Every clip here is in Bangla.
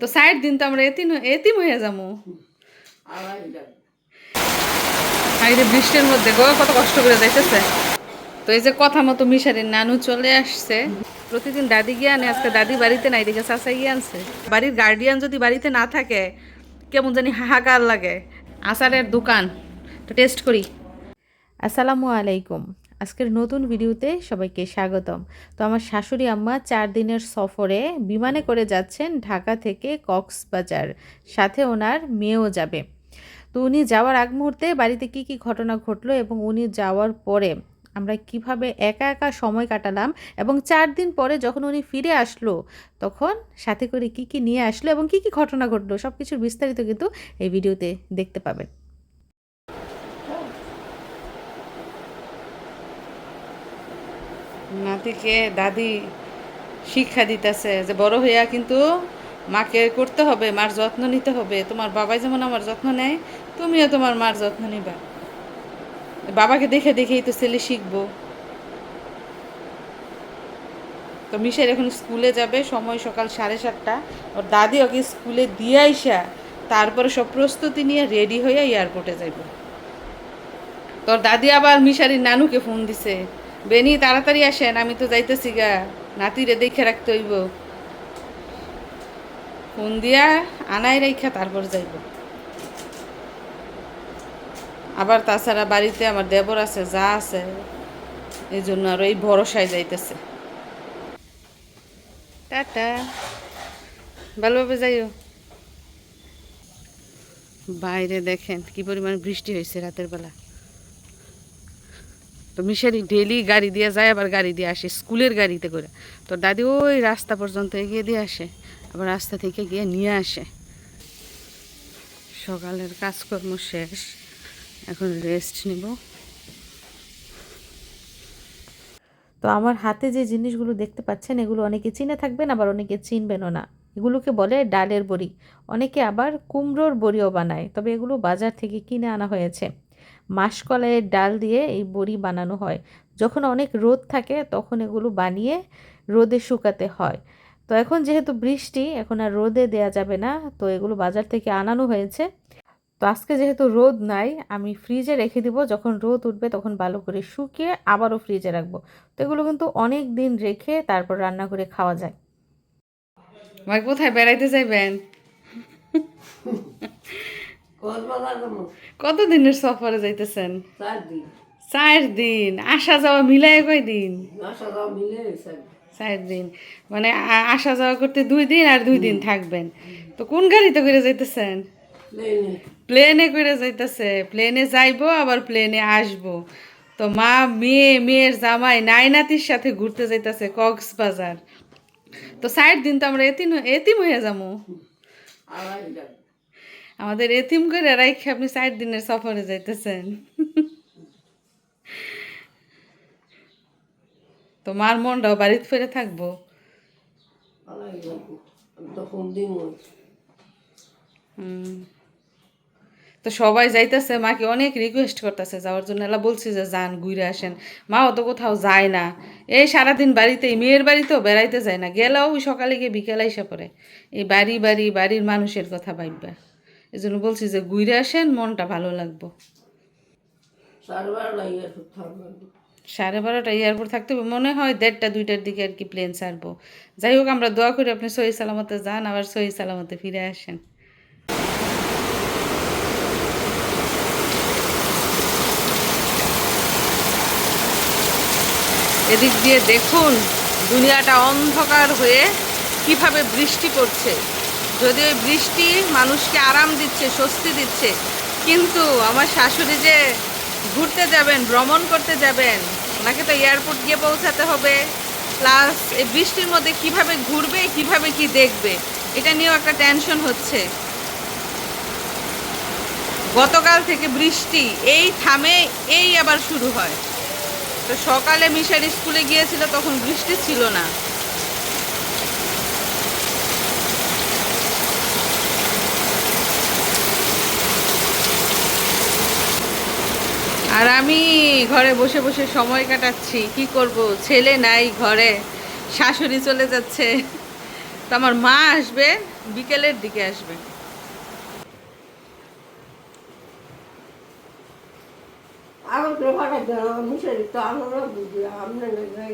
তো ষাট দিন তো আমরা এতিম এতিম হয়ে যাব। আইরে বৃষ্টির মধ্যে গো, কত কষ্ট করে যাইতেছে। তো এই যে কথা মতো মিশারির নানু চলে আসছে। প্রতিদিন দাদি গিয়ে আনে, আজকে দাদি বাড়িতে নাই, দেখে চাচা গিয়ে আনছে। বাড়ির গার্ডিয়ান যদি বাড়িতে না থাকে, কেমন জানি হাহাকার লাগে। আচারের দোকান, তো টেস্ট করি। আসসালামু আলাইকুম। আজকের নতুন ভিডিওতে সবাইকে স্বাগতম। তো আমার শাশুড়ি আম্মা চার দিনের সফরে বিমানে করে যাচ্ছেন ঢাকা থেকে কক্সবাজার। সাথে ওনার মেয়েও যাবে। তো উনি যাওয়ার আগ মুহূর্তে বাড়িতে কি কি ঘটনা ঘটলো এবং উনি যাওয়ার পরে আমরা কীভাবে একা একা সময় কাটালাম এবং চার দিন পরে যখন উনি ফিরে আসলো, তখন সাথে করে কি কি নিয়ে আসলো এবং কি কি ঘটনা ঘটলো সব কিছুর বিস্তারিত কিন্তু এই ভিডিওতে দেখতে পাবেন। নাতিকে দাদি শিক্ষা দিতেছে যে বড় হইয়া কিন্তু মাকে করতে হবে, মার যত্ন নিতে হবে। তোমার বাবাই যেমন আমার যত্ন নেয়, তুমিও তোমার মার যত্ন নিবা। বাবাকে দেখে দেখেই তো ছেলে শিখব। তো মিশের এখন স্কুলে যাবে, সময় সকাল সাড়ে সাতটা। ওর দাদি ওকে স্কুলে দিয়ে আইসা, তারপরে সব প্রস্তুতি নিয়ে রেডি হয়ে এয়ারপোর্টে যাইব। তোর দাদি আবার মিশারির নানুকে ফোন দিছে বেনি, তাড়াতাড়ি আসেন, আমি তো যাইতেছি গা। নাতিরে দেখে রাখতে হইব। ফোন দিয়া আনাই রাইখা তারপর যাইব। আবার তাছাড়া বাড়িতে আমার দেবর আছে, যা আছে এই জন্য আরও এই ভরসায় যাইতেছে। টাটা। ভালোভাবে যাইও। বাইরে দেখেন কি পরিমাণ বৃষ্টি হয়েছে রাতের বেলা। তো মিশারি ডেলি গাড়ি দিয়ে যায় আবার গাড়ি দিয়ে আসে, স্কুলের গাড়িতে করে। তো দাদি ওই রাস্তা পর্যন্ত এগিয়ে দিয়ে আসে, আবার রাস্তা থেকে গিয়ে নিয়ে আসে। সকালের কাজকর্ম শেষ, এখন রেস্ট নিব। তো আমার হাতে যে জিনিসগুলো দেখতে পাচ্ছেন, এগুলো অনেকে চিনে থাকবেন, আবার অনেকে চিনবেনও না। এগুলোকে বলে ডালের বড়ি। অনেকে আবার কুমড়োর বড়িও বানায়, তবে এগুলো বাজার থেকে কিনে আনা হয়েছে। মাসকলাইয়ের ডাল দিয়ে এই বড়ি বানানো হয়। যখন অনেক রোদ থাকে, তখন এগুলো বানিয়ে রোদে শুকাতে হয়। তো এখন যেহেতু বৃষ্টি, এখন আর রোদে দেয়া যাবে না, তো এগুলো বাজার থেকে আনানো হয়েছে। তো আজকে যেহেতু রোদ নাই, আমি ফ্রিজে রেখে দিব। যখন রোদ উঠবে, তখন ভালো করে শুকিয়ে আবারও ফ্রিজে রাখব। তো এগুলো কিন্তু অনেক দিন রেখে তারপর রান্না করে খাওয়া যায়। কোথায় বেড়াইতে যাইবেন? কক্সবাজার যাব কত দিনের সফরে যাইতেছেন? চার দিন। আসা যাওয়া মিলাই কয় দিন? আসা যাওয়া মিলে চার দিন। মানে আসা যাওয়া করতে দুই দিন আর দুই দিন থাকবেন। তো কোন গাড়িতে করে যাইতেছেন? প্লেনে। করে যাইতেছে। প্লেনে যাইবো আবার প্লেনে আসব। তো মা মেয়ে মেয়ের জামাই নাইনাতির সাথে ঘুরতে যাইতেছে কক্সবাজার। তো ষাট দিন তো আমরা এতিম এতিম হয়ে যাবে আমাদের এতিম করে রাইখে আপনি ষাট দিনের সফরে যাইতেছেন। তো মার মনটাও বাড়িতে ফিরে থাকব। তো সবাই যাইতেছে মাকে অনেক রিকোয়েস্ট করতেছে যাওয়ার জন্য এলা বলছি যে যান ঘুরে আসেন। মা অত কোথাও যায় না। এই সারাদিন বাড়িতেই মেয়ের বাড়িতেও বেড়াইতে যায় না। গেলেও সকালে গিয়ে বিকেলে এসে পড়ে। এই বাড়ি বাড়ি বাড়ির মানুষের কথা ভাববা এই জন্য বলছি যে ঘুরে আসেন মনটা ভালো লাগবো। সাড়ে বারোটা এয়ারপোর্ট থাকতে হবে মনে হয় দেড়টা দুইটার দিকে আর কি প্লেন ছাড়বো। যাই হোক আমরা দোয়া করি আপনি সহি সালামতে যান আবার সহি সালামতে ফিরে আসেন। এদিক দিয়ে দেখুন দুনিয়াটা অন্ধকার হয়ে কীভাবে বৃষ্টি পড়ছে। যদি ওই বৃষ্টি মানুষকে আরাম দিচ্ছে, স্বস্তি দিচ্ছে, কিন্তু আমার শাশুড়ি যে ঘুরতে যাবেন, ভ্রমণ করতে যাবেন, ওনাকে তো এয়ারপোর্ট গিয়ে পৌঁছাতে হবে। প্লাস এই বৃষ্টির মধ্যে কীভাবে ঘুরবে, কীভাবে কি দেখবে, এটা নিয়েও একটা টেনশন হচ্ছে। গতকাল থেকে বৃষ্টি, এই থামে, এই আবার শুরু হয়। তো সকালে মিশার স্কুলে গিয়েছিল, তখন বৃষ্টি ছিল না। আর আমি ঘরে বসে বসে সময় কাটাচ্ছি। কি করব? ছেলে নাই ঘরে। শাশুড়ি চলে যাচ্ছে। তো আমার মা আসবে, বিকেলের দিকে আসবে। আবার করে ফাটাই দেন আমার মিশারি তো আমরা বুঝি আমরা যাই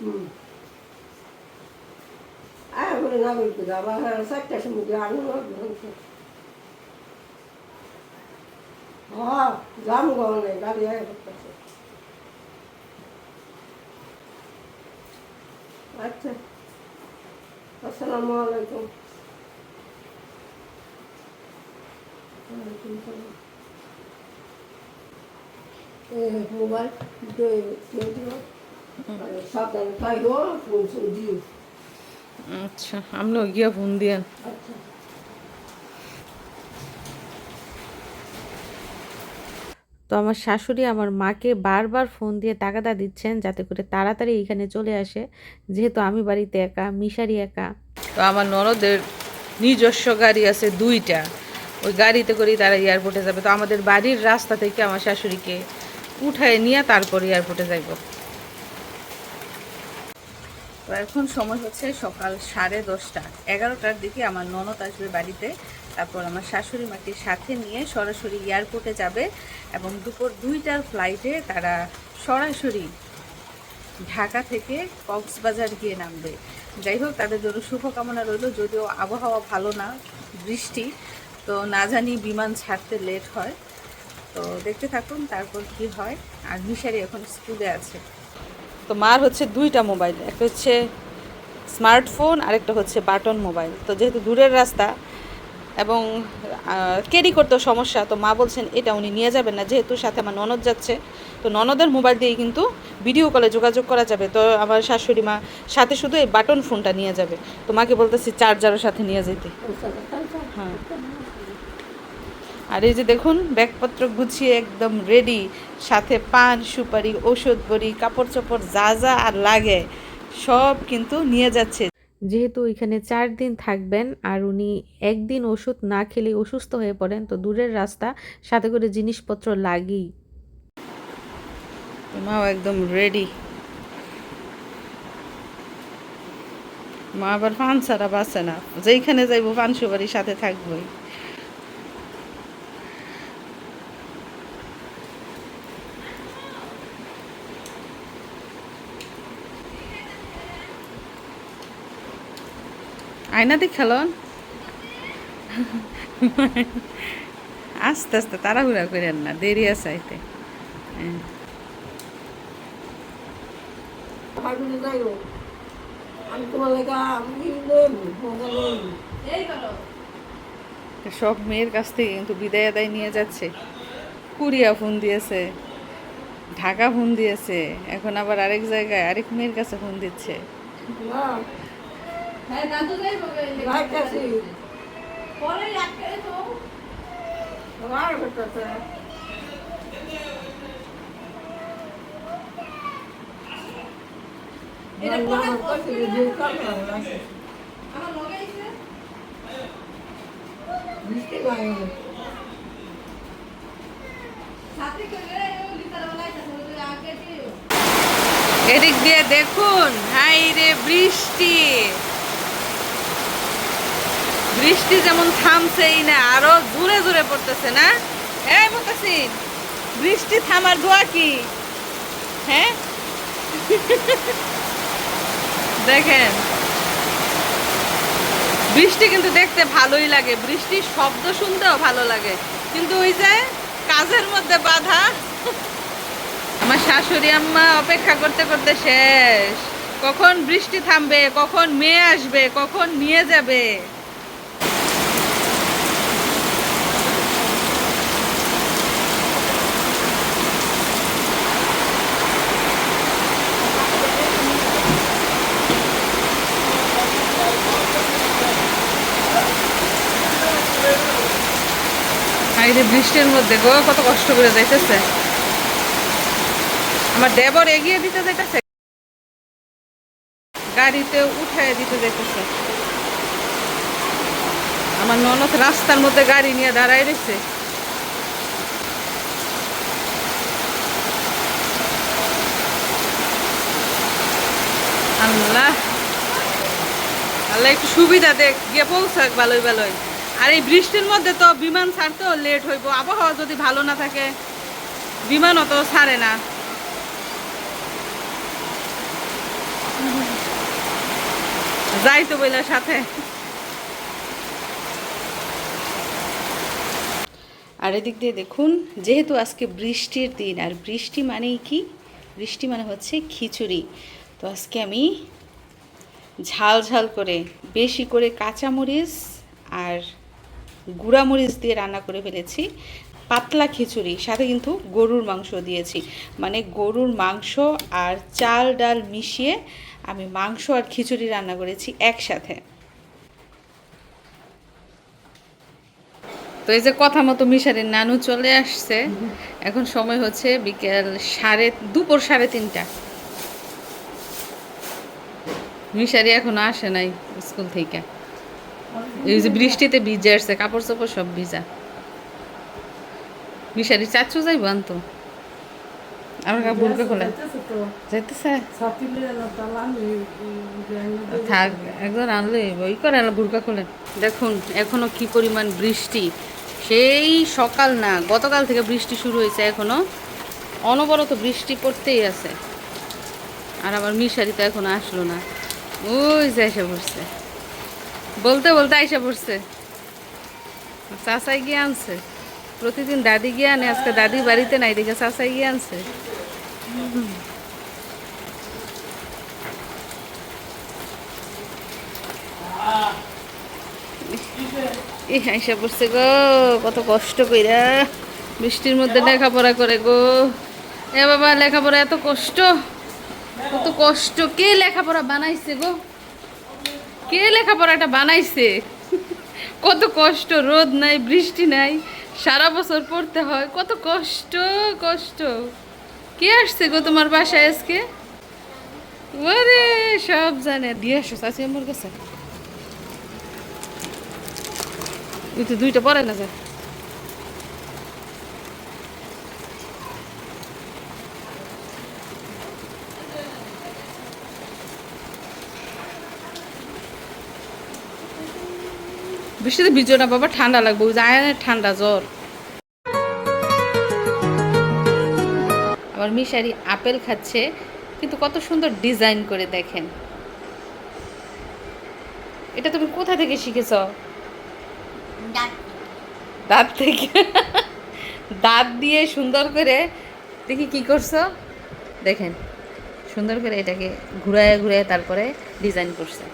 হুম আয়া করে না বলতে আবার চারটার সময় দিয়ে আনন্দ হ্যাঁ জাম গো নেই গাড়ি আয়া করতেছে আচ্ছা আসসালামু আলাইকুম। মোবাইল আচ্ছা আপনিও গিয়া ফোন দিয়েন আচ্ছা। তো আমার শাশুড়ি আমার মাকে বারবার ফোন দিয়ে তাগাদা দিচ্ছেন যাতে করে তাড়াতাড়ি এখানে চলে আসে। যেহেতু আমি বাড়িতে একা, মিশারি একা। তো আমার ননদের নিজস্ব গাড়ি আছে দুইটা। ওই গাড়িতে করেই তারা এয়ারপোর্টে যাবে। তো আমাদের বাড়ির রাস্তা থেকে আমার শাশুড়িকে উঠায় নিয়ে তারপর এয়ারপোর্টে যাইব। তো এখন সময় হচ্ছে সকাল সাড়ে দশটা। এগারোটার দিকে আমার ননদ আসবে বাড়িতে। তারপর আমার শাশুড়ি মাকে সাথে নিয়ে সরাসরি এয়ারপোর্টে যাবে এবং দুপুর দুইটার ফ্লাইটে তারা সরাসরি ঢাকা থেকে কক্সবাজার গিয়ে নামবে। যাই হোক, তাদের জন্য শুভকামনা রইল। যদিও আবহাওয়া ভালো না, বৃষ্টি, তো না জানি বিমান ছাড়তে লেট হয়। তো দেখতে থাকুন, তারপর কি হয়। আর মিশারি এখন স্কুলে আছে। তো মার হচ্ছে দুইটা মোবাইল, একটা হচ্ছে স্মার্টফোন আর একটা হচ্ছে বাটন মোবাইল তো যেহেতু দূরের রাস্তা এবং ক্যারি করতেও সমস্যা। তো মা বলছেন, এটা উনি নিয়ে যাবেন না, যেহেতু সাথে আমার ননদ যাচ্ছে। তো ননদের মোবাইল দিয়েই কিন্তু ভিডিও কলে যোগাযোগ করা যাবে। তো আমার শাশুড়ি মা সাথে শুধু এই বাটন ফোনটা নিয়ে যাবে। তো মাকে বলতেছি চার্জারও সাথে নিয়ে যেতে হ্যাঁ। আর এই যে দেখুন, ব্যাগপত্র গুছিয়ে একদম রেডি সাথে পান, সুপারি ওষুধ বড়ি কাপড় চোপড় যা যা আর লাগে, সব কিন্তু নিয়ে যাচ্ছে। যেহেতু ওইখানে চার দিন থাকবেন আর উনি একদিন ওষুধ না খেলে অসুস্থ হয়ে পড়েন, তো দূরের রাস্তা, সাথে করে জিনিসপত্র লাগেই। মাও একদম রেডি মা আবার ফান ছাড়া বাসে না। যেইখানে যাইব পান সুপারির সাথে থাকবোই। আয়নাতে খেলন আস্তে আস্তে তাড়াহুড়া করেন না, দেরি আছে আইতে। হ্যাঁ। সব মেয়ের কাছ থেকে কিন্তু বিদায় আদায় নিয়ে যাচ্ছে। কুরিয়া ফোন দিয়েছে, ঢাকা ফোন দিয়েছে, এখন আবার আরেক জায়গায় আরেক মেয়ের কাছে ফোন দিচ্ছে। না যাইতাছি আর করতেছে এটা পরে বৃষ্টি লাগে এদিক দিয়ে দেখুন হাই রে বৃষ্টি। বৃষ্টি যেমন থামছেই না, আরও জোরে জোরে পড়তেছে না? এই মতাসিন, বৃষ্টি থামার দোয়া কি? হ্যাঁ? দেখেন, বৃষ্টি কিন্তু দেখতে ভালোই লাগে। বৃষ্টির শব্দ শুনতেও ভালো লাগে। কিন্তু ওই যে কাজের মধ্যে বাধা, আমার শাশুড়ি আম্মা অপেক্ষা করতে করতে শেষ। কখন বৃষ্টি থামবে, কখন মেয়ে আসবে, কখন নিয়ে যাবে? আইরে বৃষ্টির মধ্যে, গো, কত কষ্ট করে যাইতেছে। আমার দেবর এগিয়ে দিতে যাইতেছে। গাড়িতে উঠায় দিতে যাইতেছে। আমার ননদ রাস্তার মধ্যে গাড়ি নিয়ে দাঁড়ায় রয়েছে। আল্লাহ। আল্লাহ, একটু সুবিধা দেখ, গিয়ে পৌঁছাক ভালোই ভালোই। আর এই বৃষ্টির মধ্যে তো বিমান ছাড়তেও লেট হইব। আবহাওয়া যদি ভালো না থাকে, বিমানও তো ছাড়ে না। যাই তো বইলার সাথে। আর এদিক দিয়ে দেখুন, যেহেতু আজকে বৃষ্টির দিন, আর বৃষ্টি মানেই কি? বৃষ্টি মানে হচ্ছে খিচুড়ি। তো আজকে আমি ঝাল ঝাল করে, বেশি করে কাঁচামরিচ আর গুঁড়ামরিচ দিয়ে রান্না করে ফেলেছি, পাতলা খিচুড়ি, সাথে কিন্তু গরুর মাংস দিয়েছি। মানে গরুর মাংস আর চাল ডাল মিশিয়ে আমি মাংস আর খিচুড়ি রান্না করেছি একসাথে। তো এই যে কথা মতো মিশারির নানু চলে আসছে। এখন সময় হচ্ছে বিকেল সাড়ে, দুপুর সাড়ে তিনটা। মিশারি এখনও আসে নাই স্কুল থেকে। এই যে বৃষ্টিতে ভিজে আসছে কাপড় চোপড় সব ভিজা। মিশারি চাচু যাইব আনতো? আমার বুড়কে খোলা যাইতেছে। থাক, একজন আনলে, ওই করে খোলেন দেখুন, এখনও কি পরিমাণ বৃষ্টি। সেই সকাল না, গতকাল থেকে বৃষ্টি শুরু হয়েছে এখনও। অনবরত বৃষ্টি পড়তেই আছে। আর আমার মিশারি তো এখনও আসলো না। ওই যে এসে পড়ছে। বলতে বলতে আইসা পড়ছে। চাচাই গিয়ে আনছে। প্রতিদিন দাদি গিয়ে আনে, আজকে দাদি বাড়িতে নাই দেখে চাচাই গিয়ে আনছে। আইসা পড়ছে গো, কত কষ্ট কইরা। বৃষ্টির মধ্যে লেখাপড়া করে গো। এ বাবা, লেখাপড়া এত কষ্ট। কত কষ্ট। কে লেখাপড়া বানাইছে গো? কে লেখাপড়াটা বানাইছে? কত কষ্ট, রোদ নাই, বৃষ্টি নাই, সারা বছর পড়তে হয়, কত কষ্ট কষ্ট। কে আসছে গো তোমার বাসায় আজকে? ওরে, সব জানে। দিয়ে আসো, চাচি আমার কাছে। দুইটা পরে না যায়। বৃষ্টিতে ভিজো না বাবা ঠান্ডা লাগবে যায় না ঠান্ডা জ্বর। আমার মিশারি আপেল খাচ্ছে কিন্তু কত সুন্দর ডিজাইন করে দেখেন। এটা তুমি কোথা থেকে শিখেছ? দাঁত থেকে। দাঁত দিয়ে সুন্দর করে দেখি কি করছ? দেখেন সুন্দর করে এটাকে ঘুরায় ঘুরায় তারপরে ডিজাইন করছে।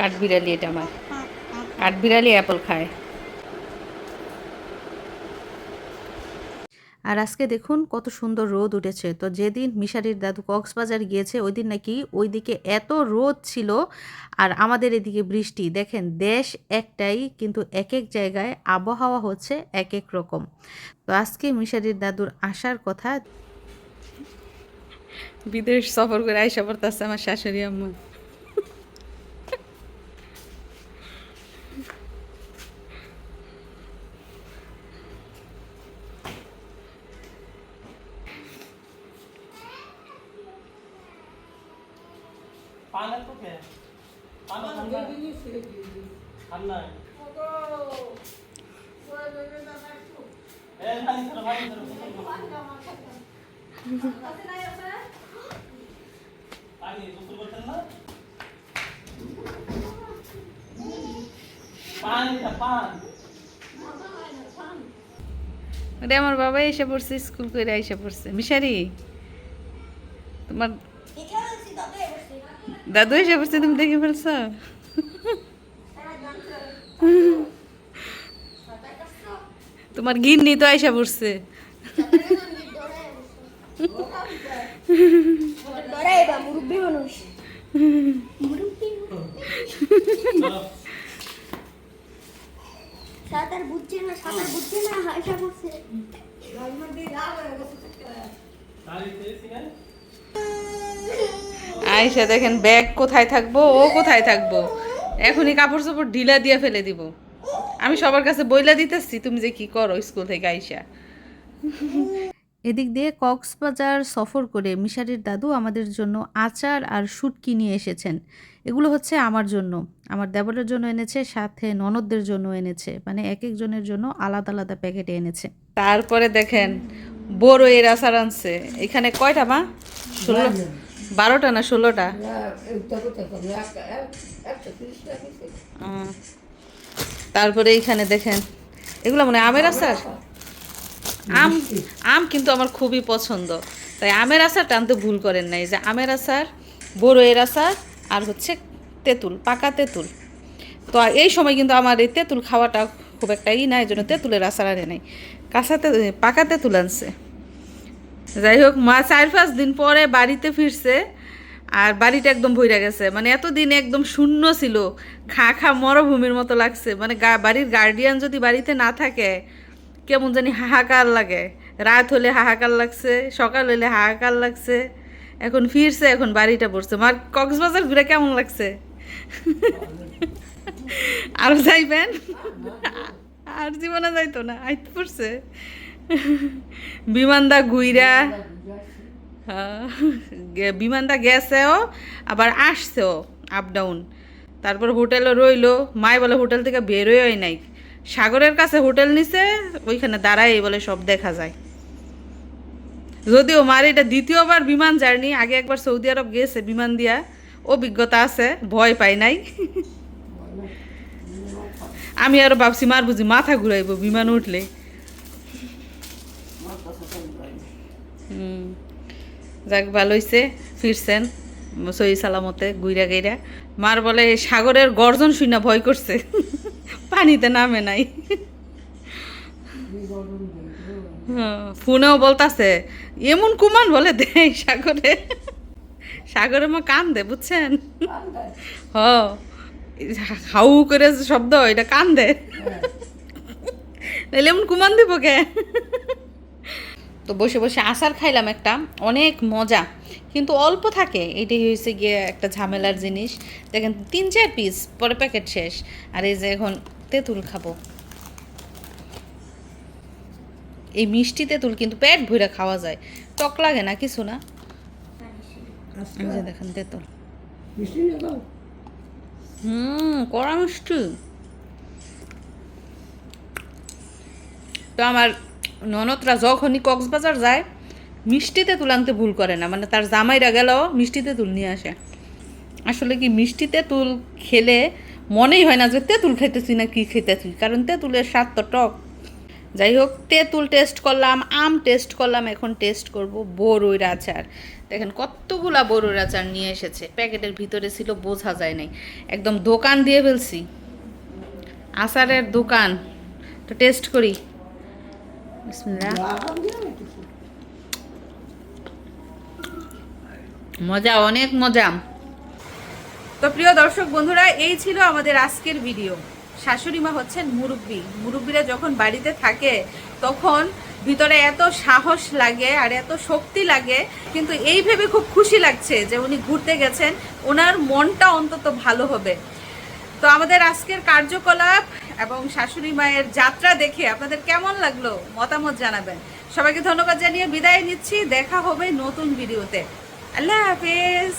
কাঠবিড়ালি এটা আমার। কাঠবিড়ালি অ্যাপল খায়। আর আজকে দেখুন কত সুন্দর রোদ উঠেছে। তো যেদিন মিশারির দাদু কক্সবাজার গিয়েছে ওই দিন নাকি ওইদিকে এত রোদ ছিল আর আমাদের এদিকে বৃষ্টি। দেখেন দেশ একটাই কিন্তু এক এক জায়গায় আবহাওয়া হচ্ছে এক এক রকম। তো আজকে মিশারির দাদুর আসার কথা। বিদেশ সফর করে আইসা পড়তেছে আমার শাশুড়ি আম্মা। ওরে আমার বাবা এসে পড়ছে স্কুল করে এসে পড়ছে। মিশারি তোমার দাদু এসে পড়ছে তুমি দেখে ফেলছ? তোমার গিন্নি তো আইসা পড়ছে। মুরব্বী মানুষ। সাঁতার বুঝছে না সাঁতার বুঝছে না হাসা করছে। আইসা দেখেন ব্যাগ কোথায় থাকব ও কোথায় থাকব? এখনই কাপড় চোপড় ঢিলা দিয়ে ফেলে দিব। আমি সবার কাছে বইলা দিতেছি তুমি যে কি করো স্কুল থেকে আইসা এদিক দিয়ে কক্সবাজার সফর করে মিশারির দাদু আমাদের জন্য আচার আর শুটকি নিয়ে এসেছেন। এগুলো হচ্ছে আমার জন্য। আমার দেবরের জন্য এনেছে সাথে ননদদের জন্য এনেছে। মানে এক একজনের জন্য আলাদা আলাদা প্যাকেটে এনেছে। তারপরে দেখেন বড় এর আচার আনছে। এখানে কয়টা মা? ষোলো বারোটা। না ষোলোটা? তারপরে এইখানে দেখেন এগুলো মানে আমের আচার? আম আম কিন্তু আমার খুবই পছন্দ। তাই আমের আচারটা আনতে ভুল করেন নাই। যে আমের আসার আচার এর আচার আর হচ্ছে তেঁতুল, পাকা তেঁতুল। তো এই সময় কিন্তু আমার এই তেঁতুল খাওয়াটা খুব একটা ই নাই এই জন্য তেঁতুলের আচার আনে নাই। কাঁচা পাকা তেঁতুল আনছে। যাই হোক, মা চার পাঁচ দিন পরে বাড়িতে ফিরছে আর বাড়িটা একদম ভইরা গেছে। মানে এতদিন একদম শূন্য ছিল, খা খা মরভূমির মতো লাগছে। মানে বাড়ির গার্ডিয়ান যদি বাড়িতে না থাকে, কেমন জানি হাহাকার লাগে। রাত হলে হাহাকার লাগছে, সকাল হলে হাহাকার লাগছে। এখন ফিরছে এখন বাড়িটা পড়ছে। মার কক্সবাজার ঘুরে কেমন লাগছে? আর যাইবেন? আর জীবনে যাইতো না আইতে পড়ছে। বিমানদা ঘুইরা হ্যাঁ, বিমানটা গেছেও আবার আসছেও আপ ডাউন তারপর হোটেলে রইল মাই বলে হোটেল থেকে বেরোয় নাই। সাগরের কাছে হোটেল নিছে ওইখানে দাঁড়াই বলে সব দেখা যায়। যদিও মার এটা দ্বিতীয়বার বিমান জার্নি আগে একবার সৌদি আরব গেছে বিমান দিয়া অভিজ্ঞতা আছে ভয় পাই নাই। আমি আরও ভাবছি মার বুঝি মাথা ঘুরাইবো বিমান উঠলে। যাক ভালো হইছে ফিরছেন সই সালামতে গুইরা গেইরা। মার বলে সাগরের গর্জন শুনে ভয় করছে পানিতে নামে নাই। হ্যাঁ, ফোনেও বলতাছে এমন কুমান বলে দে সাগরে। সাগরে মা কান দে, বুঝছেন? হ। হাউ করে শব্দ, এটা কান দে। এমন কুমান দিব কে? তো বসে বসে আচার খাইলাম একটা, অনেক মজা। কিন্তু অল্প থাকে, এটাই হয়েছে গিয়ে একটা ঝামেলার জিনিস। দেখেন, তিন, চার পিস পরে প্যাকেট শেষ। আর এই যে এখন তেঁতুল খাব। এই মিষ্টি তেঁতুল কিন্তু পেট ভরে খাওয়া যায়। টক লাগে না কিছু না? দেখেন তেঁতুল। হুম কড়া মিষ্টি। তো আমার ননদরা যখনই কক্সবাজার যায় মিষ্টিতে তুল আনতে ভুল করে না। মানে তার জামাইরা গেলেও মিষ্টিতে তুল নিয়ে আসে। আসলে কি মিষ্টিতে তুল খেলে মনেই হয় না যে তেঁতুল খেতেছি না কি খেতেছি। কারণ তেঁতুলের স্বাদ তো টক। যাই হোক তেঁতুল টেস্ট করলাম, আম টেস্ট করলাম, এখন টেস্ট করব বড়ইর আচার। দেখেন কতগুলা বড়ইর আচার নিয়ে এসেছে। প্যাকেটের ভিতরে ছিল, বোঝা যায় নাই। একদম দোকান দিয়ে ফেলছি। আচারের দোকান। তো টেস্ট করি। মজা, অনেক মজা। তো প্রিয় দর্শক বন্ধুরা, এই ছিল আমাদের আজকের ভিডিও শাশুড়ি মা হচ্ছেন মুরব্বী। মুরব্বীরা যখন বাড়িতে থাকে, তখন ভিতরে এত সাহস লাগে আর এত শক্তি লাগে, কিন্তু এই ভেবে খুব খুশি লাগছে যে উনি ঘুরতে গেছেন। ওনার মনটা অন্তত ভালো হবে। তো আমাদের আজকের কার্যকলাপ এবং শাশুড়ি মায়ের যাত্রা দেখে আপনাদের কেমন লাগল মতামত জানাবেন। সবাইকে ধন্যবাদ জানিয়ে বিদায় নিচ্ছি। দেখা হবে নতুন ভিডিওতে। আল্লাহ হাফেজ।